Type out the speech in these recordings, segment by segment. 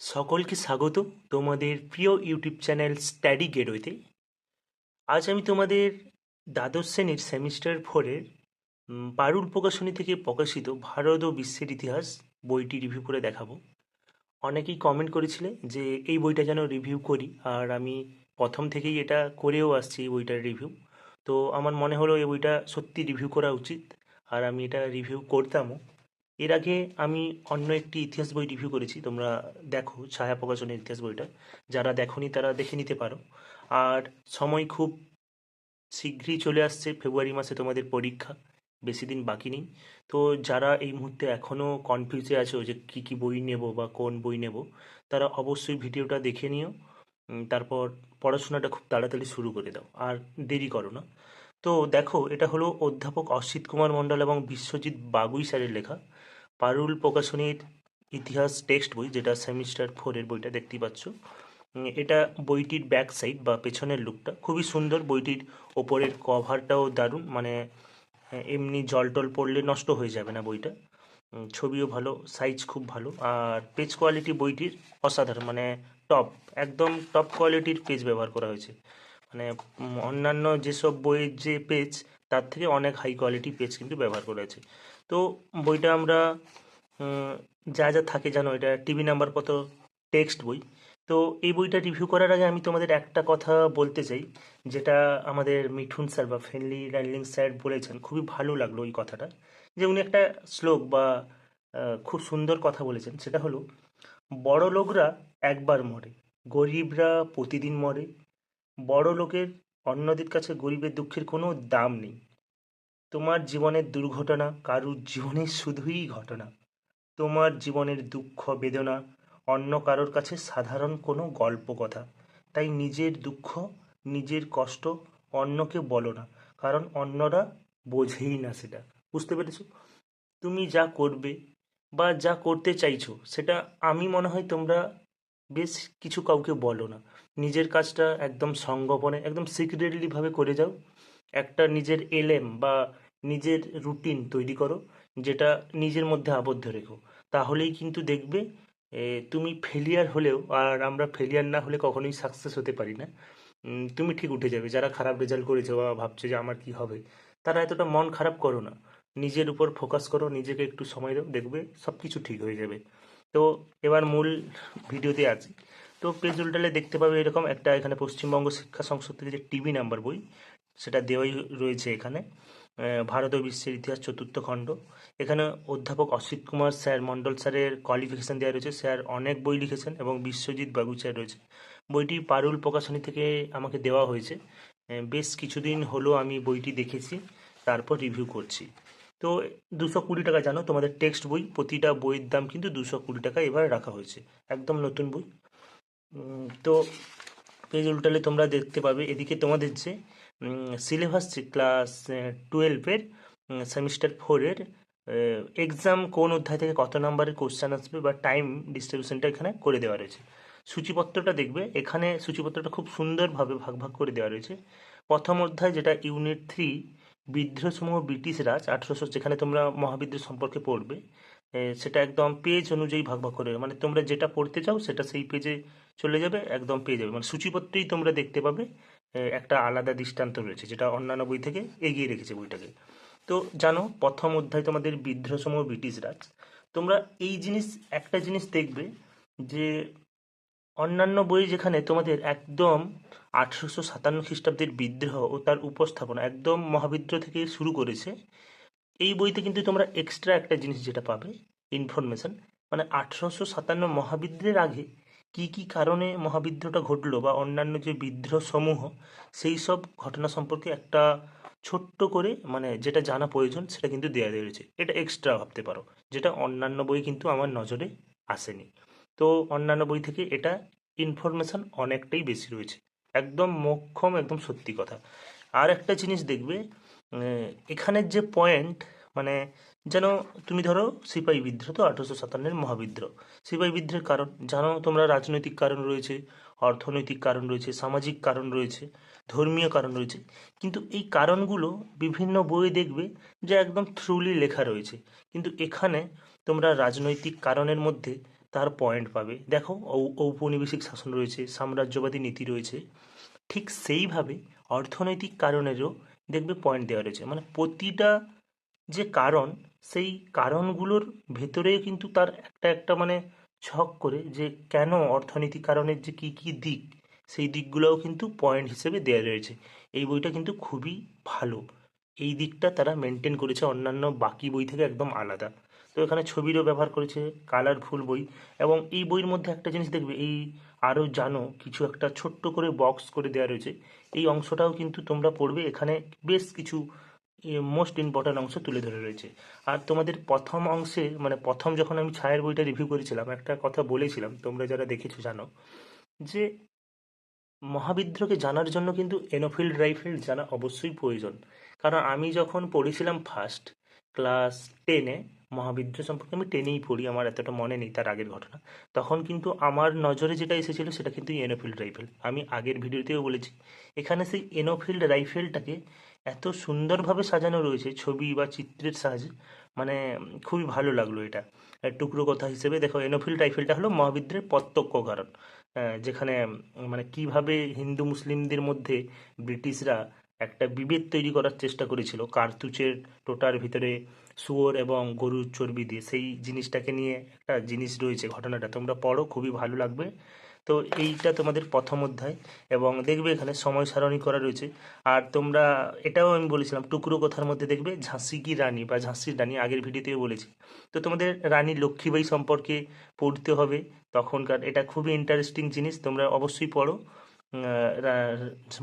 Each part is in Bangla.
সকলকে স্বাগত তোমাদের প্রিয় ইউটিউব চ্যানেল স্টাডি গেরোতে আজ আমি তোমাদের দ্বাদশ শ্রেণির সেমিস্টার ফোরের পারুল প্রকাশনী থেকে প্রকাশিত ভারত ও বিশ্বের ইতিহাস বইটি রিভিউ করে দেখাবো। অনেকেই কমেন্ট করেছিলে যে এই বইটা যেন রিভিউ করি, আর আমি প্রথম থেকেই এটা করেও আসছি এই বইটার রিভিউ তো আমার মনে হলো এই বইটা সত্যি রিভিউ করা উচিত, আর আমি এটা রিভিউ করতামও। এর আগে আমি অন্য একটি ইতিহাস বই রিভিউ করেছি, তোমরা দেখো ছায়া প্রকাশনের ইতিহাস বইটা। যারা দেখোনি তারা দেখে নিতে পারো। আর সময় খুব শীঘ্রই চলে আসছে, ফেব্রুয়ারি মাসে তোমাদের পরীক্ষা, বেশি দিন বাকি নেই। তো যারা এই মুহূর্তে এখনও কনফিউজে আছো যে কী কী বই নেব বা কোন বই নেব, তারা অবশ্যই ভিডিওটা দেখে নিও। তারপর পড়াশোনাটা খুব তাড়াতাড়ি শুরু করে দাও, আর দেরি করো না। তো দেখো, এটা হলো অধ্যাপক অসিত কুমার মণ্ডল এবং বিশ্বজিৎ বাগুই স্যারের লেখা। পারুল প্রকাশনীর ইতিহাস টেক্সট বই, যেটা সেমিস্টার ফোরের বইটা দেখতেই পাচ্ছ এটা বইটির ব্যাক সাইড বা পেছনের লুকটা খুবই সুন্দর। বইটির ওপরের কভারটাও দারুণ মানে এমনি জল টল পড়লে নষ্ট হয়ে যাবে না বইটা। ছবিও ভালো সাইজ খুব ভালো, আর পেজ কোয়ালিটি বইটির অসাধারণ মানে টপ একদম টপ কোয়ালিটির পেজ ব্যবহার করা হয়েছে। মানে অন্যান্য যেসব বইয়ের যে পেজ তার থেকে অনেক হাই কোয়ালিটি পেজ কিন্তু ব্যবহার করা হয়েছে। তো বইটা আমরা যা যা থাকে জানো, এটা টিভি নাম্বার কত টেক্সট বই। তো এই বইটা রিভিউ করার আগে আমি তোমাদের একটা কথা বলতে চাই, যেটা আমাদের মিঠুন স্যার বা ফ্রেন্ডলি র্যান্ডলিং স্যার বলেছেন। খুবই ভালো লাগল ওই কথাটা। যে উনি একটা শ্লোক বা খুব সুন্দর কথা বলেছেন। সেটা হলো, বড় লোকরা একবার মরে, গরিবরা প্রতিদিন মরে। বড় লোকের অন্যদের কাছে গরিবের দুঃখের কোনো দাম নেই। তোমার জীবনের দুর্ঘটনা কারুর জীবনের শুধুই ঘটনা। তোমার জীবনের দুঃখ, বেদনা অন্য কারোর কাছে সাধারণ কোনো গল্প কথা। তাই নিজের দুঃখ, নিজের কষ্ট অন্যকে বলো না, কারণ অন্যরা বোঝেই না সেটা। বুঝতে পেরেছ? তুমি যা করবে বা যা করতে চাইছো, সেটা আমি মনে হয় তোমরা বেশ কিছু কাউকে বলো না। নিজের কাজটা একদম সঙ্গোপনে একদম সিক্রেটলিভাবে করে যাও। একটা নিজের এলেম বা নিজের রুটিন তৈরি করো, যেটা নিজের মধ্যে আবদ্ধ রেখো। তাহলেই কিন্তু দেখবে তুমি ফেলিয়ার হলেও, আর আমরা ফেলিয়ার না হলে কখনোই সাকসেস হতে পারি না। তুমি ঠিক উঠে যাবে। যারা খারাপ রেজাল্ট করেছে বা ভাবছে যে আমার কি হবে, তারা এতটা মন খারাপ করো না। নিজের উপর ফোকাস করো, নিজেকে একটু সময় দাও, দেখবে সব কিছু ঠিক হয়ে যাবে। তো, এবার মূল ভিডিওতে আছি তো, পেজ উল্টালে দেখতে পাবে এরকম একটা এখানে পশ্চিমবঙ্গ শিক্ষা সংসদ থেকে যে টিভি নাম্বার বই সেটা দেওয়াই রয়েছে এখানে। ভারত ও বিশ্বের ইতিহাস চতুর্থ খণ্ড। এখানে অধ্যাপক অসিত কুমার, স্যার মণ্ডল স্যারের কোয়ালিফিকেশন দেওয়া রয়েছে। স্যার অনেক বই লিখেছেন এবং বিশ্বজিৎ বাবু স্যার রয়েছে। বইটি পারুল প্রকাশনী থেকে আমাকে দেওয়া হয়েছে। বেশ কিছুদিন হলো আমি বইটি দেখেছি, তারপর রিভিউ করছি। তো দুশো কুড়ি টাকা জানো, তোমাদের টেক্সট বই, প্রতিটা বইয়ের দাম কিন্তু দুশো কুড়ি টাকা এবার রাখা হয়েছে, একদম নতুন বই। তো পেজ উল্টালে তোমরা দেখতে পাবে। এদিকে তোমাদের যে সিলেবাস ক্লাস টুয়েলভের সেমিস্টার ফোরের এক্সাম কোন অধ্যায় থেকে কত নম্বরের কোশ্চেন আসবে বা টাইম ডিস্ট্রিবিউশনটা এখানে করে দেওয়া রয়েছে। সূচিপত্রটা দেখবে এখানে সূচিপত্রটা খুব সুন্দরভাবে ভাগ ভাগ করে দেওয়া রয়েছে। প্রথম অধ্যায় যেটা ইউনিট থ্রি বিদ্রোহসমূহ ব্রিটিশ রাজ আঠারোশো যেখানে তোমরা মহাবিদ্রোহ সম্পর্কে পড়বে সেটা একদম পেজ অনুযায়ী ভাগ ভাগ করে মানে তোমরা যেটা পড়তে চাও সেটা সেই পেজে চলে যাবে একদম পেয়ে যাবে। মানে সূচিপত্রেই তোমরা দেখতে পাবে একটা আলাদা দৃষ্টান্ত রয়েছে, যেটা অন্যান্য বই থেকে এগিয়ে রেখেছে বইটাকে। তো জানো, প্রথম অধ্যায় তোমাদের বিদ্রোহসমূহ ব্রিটিশ রাজ। তোমরা এই জিনিস, একটা জিনিস দেখবে যে অন্যান্য বই যেখানে তোমাদের একদম আঠেরোশো সাতান্ন খ্রিস্টাব্দের বিদ্রোহ ও তার উপস্থাপনা একদম মহাবিদ্রোহ থেকে শুরু করেছে, এই বইতে কিন্তু তোমরা এক্সট্রা একটা জিনিস যেটা পাবে ইনফরমেশন মানে আঠেরোশো সাতান্ন মহাবিদ্রোহের আগে কি কি কারণে মহাবিদ্রোহটা ঘটলো বা অন্যান্য যে বিদ্রোহ সমূহ সেই সব ঘটনা সম্পর্কে একটা ছোট্ট করে মানে যেটা জানা প্রয়োজন, সেটা কিন্তু দেওয়া রয়েছে। এটা এক্সট্রা ভাবতে পারো, যেটা অন্যান্য বই কিন্তু আমার নজরে আসেনি। তো অন্যান্য বই থেকে এটা ইনফরমেশন অনেকটাই বেশি রয়েছে। একদম মোক্ষম, একদম সত্যি কথা। আর একটা জিনিস দেখবে এখানের যে পয়েন্ট মানে যেন তুমি ধরো সিপাহী বিদ্রোহ, তো আঠারোশো সাতান্নের মহাবিদ্রোহ। সিপাহী বিদ্রোহের কারণ, জানো তোমরা রাজনৈতিক কারণ রয়েছে, অর্থনৈতিক কারণ রয়েছে, সামাজিক কারণ রয়েছে, ধর্মীয় কারণ রয়েছে। কিন্তু এই কারণগুলো বিভিন্ন বইয়ে দেখবে যে একদম থ্রুলি লেখা রয়েছে। কিন্তু এখানে তোমরা রাজনৈতিক কারণের মধ্যে তার পয়েন্ট পাবে। দেখো ঔপনিবেশিক শাসন রয়েছে, সাম্রাজ্যবাদী নীতি রয়েছে। ঠিক সেইভাবে অর্থনৈতিক কারণেরও দেখবে পয়েন্ট দেওয়া রয়েছে। মানে প্রতিটা যে কারণ, সেই কারণগুলোর ভেতরেও কিন্তু তার একটা একটা মানে ছক করে যে কেন অর্থনীতি কারণের যে কী কী দিক, সেই দিকগুলোও কিন্তু পয়েন্ট হিসেবে দেওয়া রয়েছে। এই বইটা কিন্তু খুবই ভালো। এই দিকটা তারা মেনটেন করেছে, অন্যান্য বাকি বই থেকে একদম আলাদা। তো এখানে ছবিরও ব্যবহার করেছে কালারফুল বই। এবং এই বইয়ের মধ্যে একটা জিনিস দেখবে, এই আরও জানো, কিছু একটা ছোট্ট করে বক্স করে দেওয়া রয়েছে। এই অংশটাও কিন্তু তোমরা পড়বে। এখানে বেশ কিছু মোস্ট ইম্পর্ট্যান্ট অংশ তুলে ধরে রয়েছে। আর তোমাদের প্রথম অংশে মানে প্রথম যখন আমি ছায়ের বইটা রিভিউ করেছিলাম, একটা কথা বলেছিলাম, তোমরা যারা দেখেছ জানো, যে মহাবিদ্রোহকে জানার জন্য কিন্তু এনোফিল্ড রাইফেল জানা অবশ্যই প্রয়োজন। কারণ আমি যখন পড়েছিলাম ফার্স্ট ক্লাস টেনে মহাবিদ্রোহ সম্পর্কে আমি টেনেই পড়ি, আমার এতটা মনে নেই তার আগের ঘটনা, তখন কিন্তু আমার নজরে যেটা এসেছিল সেটা কিন্তু এনোফিল্ড রাইফেল আমি আগের ভিডিওতেও বলেছি, এখানে সেই এনোফিল্ড রাইফেলটাকে এত সুন্দরভাবে সাজানো রয়েছে ছবি বা চিত্রের সাহায্যে মানে খুবই ভালো লাগল এটা। টুকরো কথা হিসেবে দেখো, এনোফিল রাইফেলটা হলো মহাবিদ্রের প্রত্যক্ষ কারণ যেখানে মানে কীভাবে হিন্দু মুসলিমদের মধ্যে ব্রিটিশরা একটা বিভেদ তৈরি করার চেষ্টা করেছিল, কার্তুচের টোটার ভিতরে শুয়োর এবং গরুর চর্বি দিয়ে। সেই জিনিসটাকে নিয়ে একটা জিনিস রয়েছে ঘটনাটা। তোমরা পড়ো, খুবই ভালো লাগবে। তো এইটা তোমাদের প্রথম অধ্যায় এবং দেখবে এখানে সময় সারণী করা রয়েছে। আর তোমরা, এটাও আমি বলেছিলাম, টুকরো কথার মধ্যে দেখবে ঝাঁসি কি রানী বা ঝাঁসির রানী আগের ভিডিওতেও বলেছি। তো তোমাদের রানী লক্ষ্মীবাই সম্পর্কে পড়তে হবে। তখনকার এটা খুবই ইন্টারেস্টিং জিনিস, তোমরা অবশ্যই পড়ো।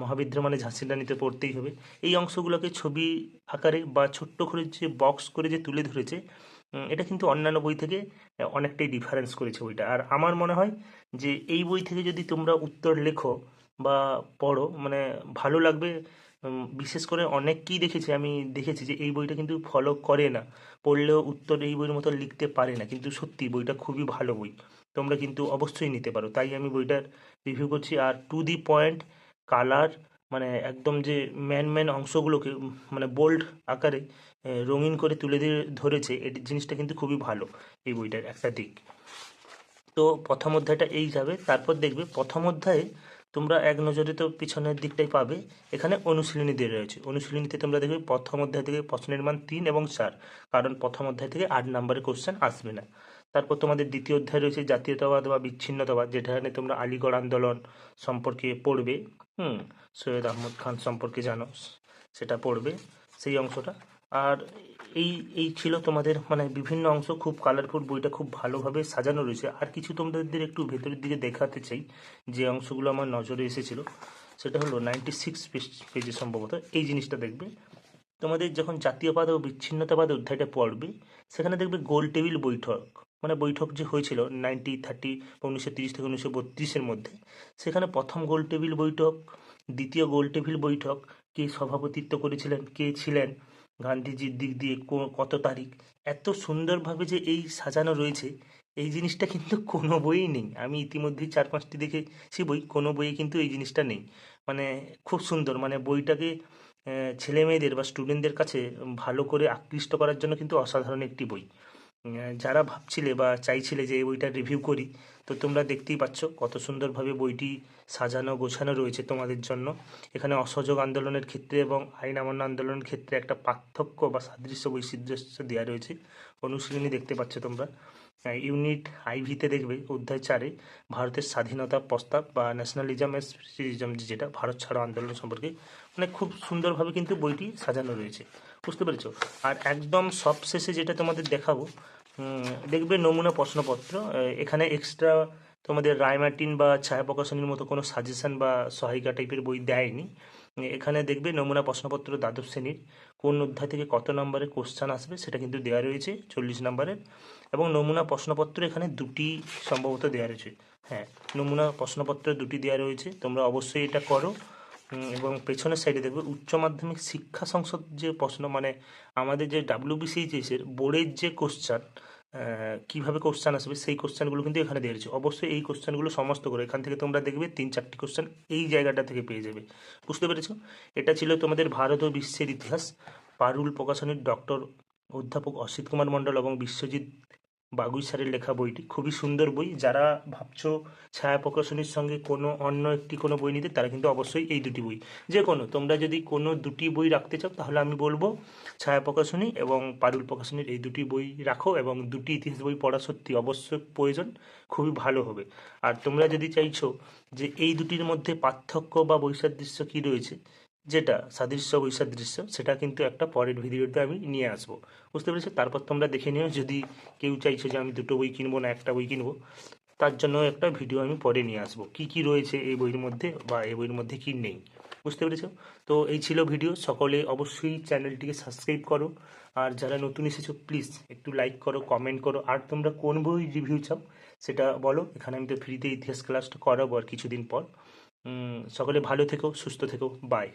মহাবিদ্র মানে ঝাঁসির রানীতে পড়তেই হবে। এই অংশগুলোকে ছবি আকারে বা ছোট্ট করে যে বক্স করে যে তুলে ধরেছে এটা কিন্তু অন্যান্য বই থেকে অনেকটাই ডিফারেন্স করেছে বইটা। আর আমার মনে হয় যে এই বই থেকে যদি তোমরা উত্তর লেখো বা পড়ো মানে ভালো লাগবে বিশেষ করে অনেককেই দেখেছি, আমি দেখেছি যে এই বইটা কিন্তু ফলো করে না। পড়লেও উত্তর এই বইয়ের মতো লিখতে পারে না, কিন্তু সত্যি বইটা খুবই ভালো বই। তোমরা কিন্তু অবশ্যই নিতে পারো। তাই আমি বইটার রিভিউ করছি। আর টু দি পয়েন্ট কালার মানে একদম যে ম্যান ম্যান অংশগুলোকে মানে বোল্ড আকারে রঙিন করে তুলে ধরেছে এই জিনিসটা কিন্তু খুবই ভালো এই বইটার একটা দিক। তো প্রথম অধ্যায়টা এই যাবে, তারপর দেখবে প্রথম অধ্যায়ে তোমরা এক নজরে তো পিছনের দিকটাই পাবে, এখানে অনুশীলনী দিয়ে রয়েছে। অনুশীলনীতে তোমরা দেখবে প্রথম অধ্যায় থেকে প্রশ্নের মান তিন এবং চার, কারণ প্রথম অধ্যায় থেকে আট নম্বরের কোশ্চেন আসবে না। তারপর তোমাদের দ্বিতীয় অধ্যায় রয়েছে জাতীয়তাবাদ বা বিচ্ছিন্নতাবাদ, যেখানে তোমরা আলিগড় আন্দোলন সম্পর্কে পড়বে, হুম, সৈয়দ আহমদ খান সম্পর্কে জানো, সেটা পড়বে, সেই অংশটা। আর এই এই ছিল তোমাদের মানে বিভিন্ন অংশ, খুব কালারফুল বইটা খুব ভালোভাবে সাজানো রয়েছে। আর কিছু তোমাদের একটু ভেতরের দিকে দেখাতে চাই, যে অংশগুলো আমার নজরে এসেছিল, সেটা হলো নাইনটি সিক্স পেজে সম্ভবত। এই জিনিসটা দেখবে, তোমাদের যখন জাতীয়বাদ ও বিচ্ছিন্নতাবাদ অধ্যায়টা পড়বে, সেখানে দেখবে গোল টেবিল বৈঠক মানে বৈঠক যে হয়েছিল নাইনটি থার্টি উনিশশো তিরিশ থেকে উনিশশো বত্রিশের মধ্যে, সেখানে প্রথম গোল টেবিল বৈঠক, দ্বিতীয় গোল টেবিল বৈঠক, কে সভাপতিত্ব করেছিলেন, কে ছিলেন গান্ধীজির দিক দিয়ে কত তারিখ? এত সুন্দরভাবে যে এই সাজানো রয়েছে, এই জিনিসটা কিন্তু কোনো বইই নেই। আমি ইতিমধ্যেই চার পাঁচটি দেখেছি বই, কোনো বইয়ে কিন্তু এই জিনিসটা নেই। মানে খুব সুন্দর মানে বইটাকে ছেলে মেয়েদের বা স্টুডেন্টদের কাছে ভালো করে আকৃষ্ট করার জন্য কিন্তু অসাধারণ একটি বই। যারা ভাবছিলে বা চাইছিলে যে বইটা রিভিউ করি, তো তোমরা দেখতেই পাচ্ছ কত সুন্দরভাবে বইটি সাজানো, গোছানো রয়েছে তোমাদের জন্য। এখানে অসহযোগ আন্দোলনের ক্ষেত্রে এবং আইন অমান্য আন্দোলনের ক্ষেত্রে একটা পার্থক্য বা সাদৃশ্য বৈচিত্র্য দেওয়া রয়েছে। অনুশীলনী দেখতে পাচ্ছ তোমরা। ইউনিট আইভিতে দেখবে অধ্যায় চারে, ভারতের স্বাধীনতা প্রস্তাব বা ন্যাশনালিজম এসিজম যেটা ভারত ছাড়ো আন্দোলন সম্পর্কে। মানে খুব সুন্দরভাবে কিন্তু বইটি সাজানো রয়েছে। বুঝতে পেরেছ? আর একদম সবশেষে যেটা তোমাদের দেখাবো দেখবে নমুনা প্রশ্নপত্র এখানে এক্সট্রা তোমাদের রায়মার্টিন বা ছায়া প্রকাশনীর মতো কোনো সাজেশন বা সহায়িকা টাইপের বই দেয়নি। এখানে দেখবে নমুনা প্রশ্নপত্র দ্বাদশ শ্রেণির কোন অধ্যায় থেকে কত নম্বরের কোশ্চান আসবে সেটা কিন্তু দেওয়া রয়েছে চল্লিশ নম্বরের। এবং নমুনা প্রশ্নপত্র এখানে দুটি সম্ভবত দেওয়া রয়েছে। হ্যাঁ নমুনা প্রশ্নপত্র দুটি দেওয়া রয়েছে, তোমরা অবশ্যই এটা করো। এবং পেছনের সাইডে দেখবে উচ্চ মাধ্যমিক শিক্ষা সংসদ যে প্রশ্ন মানে আমাদের যে ডাব্লিউবিসিএইচএসের বোর্ডের যে কোশ্চান কীভাবে কোশ্চান আসবে, সেই কোশ্চানগুলো কিন্তু এখানে দেওয়া রয়েছে অবশ্যই এই কোশ্চানগুলো সমস্ত করে। এখান থেকে তোমরা দেখবে তিন চারটি কোশ্চান এই জায়গাটা থেকে পেয়ে যাবে। বুঝতে পেরেছ? এটা ছিল তোমাদের ভারত ও বিশ্বের ইতিহাস। পারুল প্রকাশনীর ডক্টর অধ্যাপক অসিত কুমার মণ্ডল এবং বিশ্বজিৎ বাগুই স্যারের লেখা বইটি। খুবই সুন্দর বই। যারা ভাবছ ছায়া প্রকাশনীর সঙ্গে কোনো অন্য একটি কোনো বই নিতে, তারা কিন্তু অবশ্যই এই দুটি বই। যে কোনো তোমরা যদি কোনো দুটি বই রাখতে চাও, তাহলে আমি বলব ছায়া প্রকাশনী এবং পারুল প্রকাশনীর এই দুটি বই রাখো এবং দুটি ইতিহাস বই পড়া সত্যি অবশ্যই প্রয়োজন, খুবই ভালো হবে। আর তোমরা যদি চাইছো যে এই দুটির মধ্যে পার্থক্য বা বৈসাদৃশ্য কী রয়েছে যেটা সাদৃশ্য বৈসাদৃশ্য, সেটা কিন্তু একটা পরের ভিডিওতে আমি নিয়ে আসব। বুঝতে পেরেছ? তারপর তোমরা দেখে নিও, যদি কেউ চাইছো যে আমি দুটো বই কিনবো না একটা বই কিনবো, তার জন্য একটা ভিডিও আমি পরে নিয়ে আসব। কি কি রয়েছে এই বইয়ের মধ্যে বা এই বইয়ের মধ্যে কি নেই? বুঝতে পেরেছ? তো এই ছিল ভিডিও। সকলে অবশ্যই চ্যানেলটিকে সাবস্ক্রাইব করো। আর যারা নতুন এসেছ, প্লিজ একটু লাইক করো, কমেন্ট করো। আর তোমরা কোন বই রিভিউ চাও, সেটা বলো। এখানে আমি তো ফ্রিতে ইতিহাস ক্লাসটা করাবো আর কিছুদিন পর। সকলে ভালো থেকো, সুস্থ থেকো। বাই।